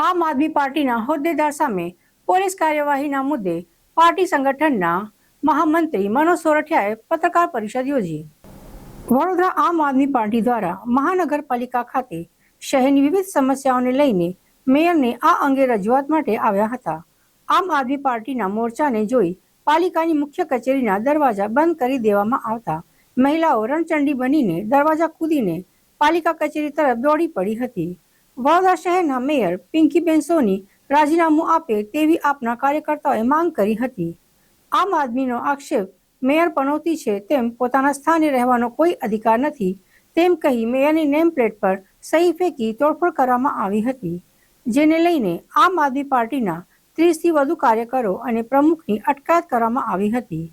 આમ આદમી પાર્ટીના હોદ્દેદાર સામે પોલીસ કાર્યવાહીના મુદ્દે પાર્ટી સંગઠનના મહામંત્રી મનોજ સોરઠિયાએ પત્રકાર પરિષદ યોજી. વડોદરા આમ આદમી પાર્ટી દ્વારા મહાનગરપાલિકા ખાતે શહેરની વિવિધ સમસ્યાઓને લઈને મેયરને આ અંગે રજૂઆત માટે આવ્યા હતા. આમ આદમી પાર્ટીના મોરચાને જોઈ પાલિકાની મુખ્ય કચેરીના દરવાજા બંધ કરી દેવામાં આવતા મહિલાઓ રણચંડી બનીને દરવાજા કૂદીને પાલિકા કચેરી તરફ દોડી પડી હતી. વડોદરા શહેરના મેયર પિંકીબેન સોની રાજીનામું આપે તેવી આપના કાર્યકર્તાઓએ માંગ કરી હતી. આમ આદમીનો આક્ષેપ મેયર પનોતી છે તેમ પોતાના સ્થાને રહેવાનો કોઈ અધિકાર નથી, તેમ કહી મેયરની નેમ પ્લેટ પર સહી ફેંકી તોડફોડ કરવામાં આવી હતી, જેને લઈને આમ આદમી પાર્ટીના ત્રીસથી વધુ કાર્યકરો અને પ્રમુખની અટકાયત કરવામાં આવી હતી,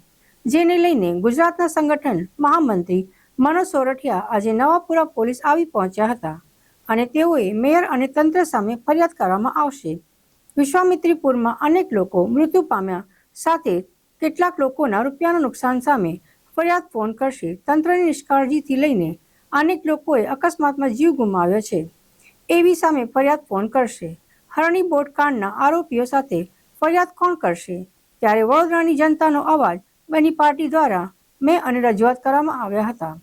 જેને લઈને ગુજરાતના સંગઠન મહામંત્રી મનોજ સોરઠિયા આજે નવાપુરા પોલીસ આવી પહોંચ્યા હતા. અને તેઓએ મેયર અને તંત્ર સામે ફરિયાદ કરવામાં આવશે. વિશ્વામિત્રીપુરમાં અનેક લોકો મૃત્યુ પામ્યા સાથે કેટલાક લોકોના રૂપિયાના નુકસાન સામે ફરિયાદ ફોન કરશે. તંત્રની નિષ્કાળજીથી લઈને અનેક લોકોએ અકસ્માતમાં જીવ ગુમાવ્યો છે. એવી સામે ફરિયાદ ફોન કરશે. હરણી બોટ કાંડના આરોપીઓ સાથે ફરિયાદ કોણ કરશે? ત્યારે વડોદરાની જનતાનો અવાજ બની પાર્ટી દ્વારા મેં અને રજૂઆત કરવામાં આવ્યા હતા.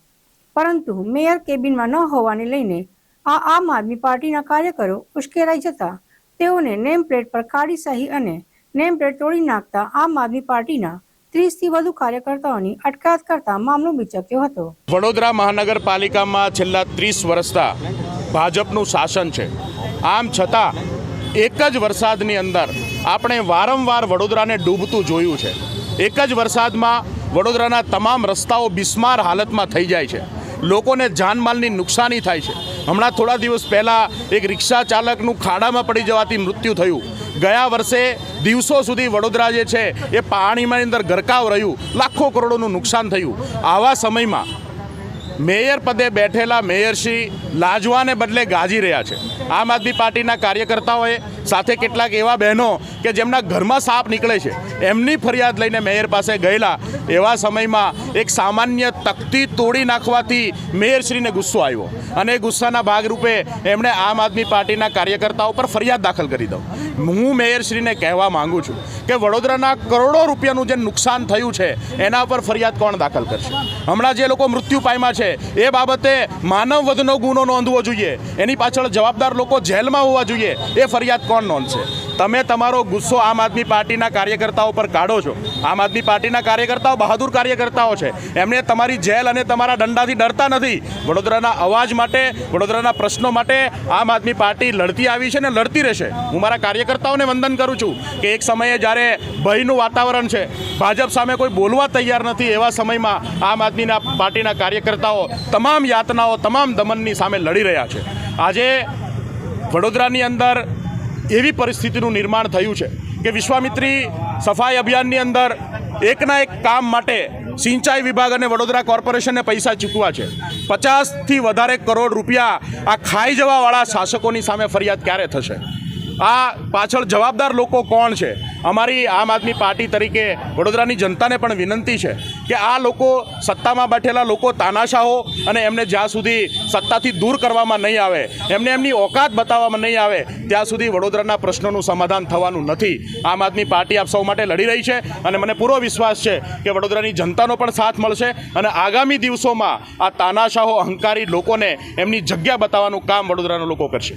પરંતુ મેયર કેબિનમાં ન હોવાને લઈને આ આમ આદમી પાર્ટીના કાર્યકરો ઉશ્કેરાઈ જતા તેઓને નેમ પ્લેટ પર કાળી સહી અને નેમ પ્લેટ તોડી નાખતા આમ આદમી પાર્ટીના ત્રીસથી વધુ કાર્યકર્તાઓની અટકાયત કરતા મામલો બિચક્યો હતો. વડોદરા મહાનગરપાલિકામાં છેલ્લા ત્રીસ વર્ષતા ભાજપનું શાસન છે. આમ છતાં એક જ વરસાદની અંદર આપણે વારંવાર વડોદરાને ડૂબતું જોયું છે. એક જ વરસાદમાં વડોદરાના તમામ રસ્તાઓ બિસ્માર હાલતમાં થઈ જાય છે. લોકોને જાનમાલની નુકસાની થાય છે. હમણાં થોડા દિવસ પહેલાં એક રિક્ષા ચાલકનું ખાડામાં પડી જવાથી મૃત્યુ થયું. ગયા વર્ષે દિવસો સુધી વડોદરા જે છે, એ પાણીમાં અંદર ગરકાવ રહ્યું. લાખો કરોડોનું નુકસાન થયું. આવા સમયમાં મેયર પદે બેઠેલા મેયરશ્રી લાજવાને બદલે ગાજી રહ્યા છે. આમ આદમી પાર્ટીના કાર્યકર્તાઓએ સાથે કેટલાક એવા બહેનો કે જેમના ઘરમાં સાપ નીકળે છે, એમની ફરિયાદ લઈને મેયર પાસે ગયેલા એવા સમયમાં એક સામાન્ય તકતી તોડી નાખવાથી મેયરશ્રીને ગુસ્સો આવ્યો. અને એ ગુસ્સાના ભાગરૂપે એમણે આમ આદમી પાર્ટીના કાર્યકર્તાઓ પર ફરિયાદ દાખલ કરી દઉં. હું મેયરશ્રીને કહેવા માંગુ છું કે વડોદરાના કરોડો રૂપિયાનું જે નુકસાન થયું છે, એના પર ફરિયાદ કોણ દાખલ કરશે? હમણાં જે લોકો મૃત્યુ પામ્યા છે. એ બાબતે માનવ વધનો ગુનો નોંધવો જોઈએ. એની પાછળ જવાબદાર લોકો જેલમાં હોવા જોઈએ. એ ફરિયાદ કોણ નોંધશે? તમે તમારો ગુસ્સો આમ આદમી પાર્ટીના કાર્યકર્તાઓ પર કાઢો છો. આમ આદમી પાર્ટીના કાર્યકર્તાઓ બહાદુર કાર્યકર્તાઓ છે. એમને તમારી જેલ અને તમારા દંડાથી ડરતા નથી. વડોદરાના અવાજ માટે, વડોદરાના પ્રશ્નો માટે આમ આદમી પાર્ટી લડતી આવી છે ને લડતી રહેશે. હું મારા કાર્યકર્તાઓને વંદન કરું છું કે એક સમયે જ્યારે ભયનું વાતાવરણ છે, ભાજપ સામે કોઈ બોલવા તૈયાર નથી એવા સમયમાં આમ આદમીના પાર્ટીના કાર્યકર્તાઓ તમામ યાતનાઓ, તમામ દમનની સામે લડી રહ્યા છે. આજે વડોદરાની અંદર એવી પરિસ્થિતિનું નિર્માણ થયું છે કે વિશ્વામિત્રી સફાઈ અભિયાનની અંદર એકના એક કામ માટે સિંચાઈ વિભાગ અને વડોદરા કોર્પોરેશનને પૈસા ચૂકવા છે. પચાસથી વધારે કરોડ રૂપિયા આ ખાઈ જવાવાળા શાસકોની સામે ફરિયાદ ક્યારે થશે? આ પાછળ જવાબદાર લોકો કોણ છે? અમારી આમ આદમી પાર્ટી તરીકે વડોદરાની જનતાને પણ વિનંતી છે કે આ લોકો સત્તામાં બેઠેલા લોકો તાનાશાહો અને એમને જ્યાં સુધી સત્તાથી દૂર કરવામાં નહીં આવે, એમને એમની ઓકાત બતાવવામાં નહીં આવે, ત્યાં સુધી વડોદરાના પ્રશ્નોનું સમાધાન થવાનું નથી. આમ આદમી પાર્ટી આપ સૌ માટે લડી રહી છે અને મને પૂરો વિશ્વાસ છે કે વડોદરાની જનતાનો પણ સાથ મળશે અને આગામી દિવસોમાં આ તાનાશાહો અહંકારી લોકોને એમની જગ્યા બતાવવાનું કામ વડોદરાના લોકો કરશે.